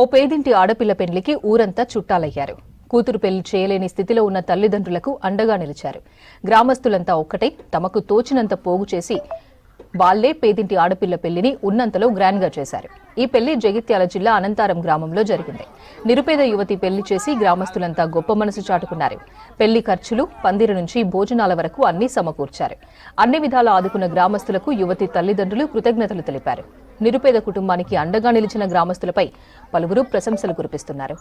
ఓ పేదింటి ఆడపిల్ల పెళ్ళికి ఊరంతా చుట్టాలయ్యారు. కూతురు పెళ్ళి చేయలేని స్థితిలో ఉన్న తల్లిదండ్రులకు అండగా నిలిచారు. గ్రామస్తులంతా ఒక్కటే తమకు తోచినంత పోగు చేసి వాళ్ళే పేదింటి ఆడపిల్ల పెళ్ళిని ఉన్నంతలో గ్రాండ్గా చేశారు. ఈ పెళ్ళి జగిత్యాల జిల్లా అనంతారం గ్రామంలో జరిగింది. నిరుపేద యువతి పెళ్ళి చేసి గ్రామస్తులంతా గొప్ప మనసు చాటుకున్నారు. పెళ్ళి ఖర్చులు పందిరి నుంచి భోజనాల వరకు అన్ని సమకూర్చారు. అన్ని విధాలా ఆదుకున్న గ్రామస్తులకు యువతి తల్లిదండ్రులు కృతజ్ఞతలు తెలిపారు. నిరుపేద కుటుంబానికి అండగా నిలిచిన గ్రామస్తులపై పలువురు ప్రశంసలు కురిపిస్తున్నారు.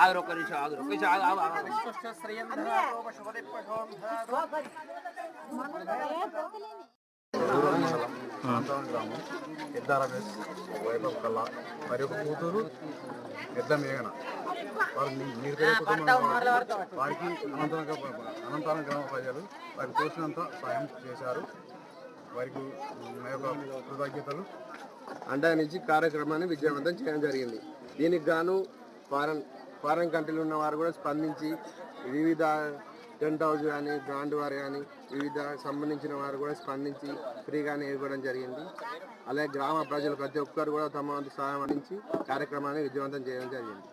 ఆగురు. ఒక్క నిమిషం ఆగురు ఒక్క నిమిషం ఆగు ఆగు గ్రామం పెద్ద రమేష్ వైభవ్ కల్లా మరి ఒక కూతురు పెద్ద మేఘన వారు ని- కుటుంబం వారికి అనంతరం అనంతరం గ్రామ ప్రజలు వారికి తోచినంత సాయం చేశారు వారికి మా యొక్క కృతజ్ఞతలు అండా నుంచి కార్యక్రమాన్ని విజయవంతం చేయడం జరిగింది. దీనికి గాను ఫారెన్ ఫారెన్ కంట్రీలో ఉన్న వారు కూడా స్పందించి వివిధ టెంట్ హౌస్ కానీ గ్రాండ్ వారు కానీ వివిధ సంబంధించిన వారు కూడా స్పందించి ఫ్రీగానే ఇవ్వడం జరిగింది. అలాగే గ్రామ ప్రజలు ప్రతి ఒక్కరు కూడా తమ వంతు సహాయం అందించి కార్యక్రమాన్ని విజయవంతం చేయడం జరిగింది.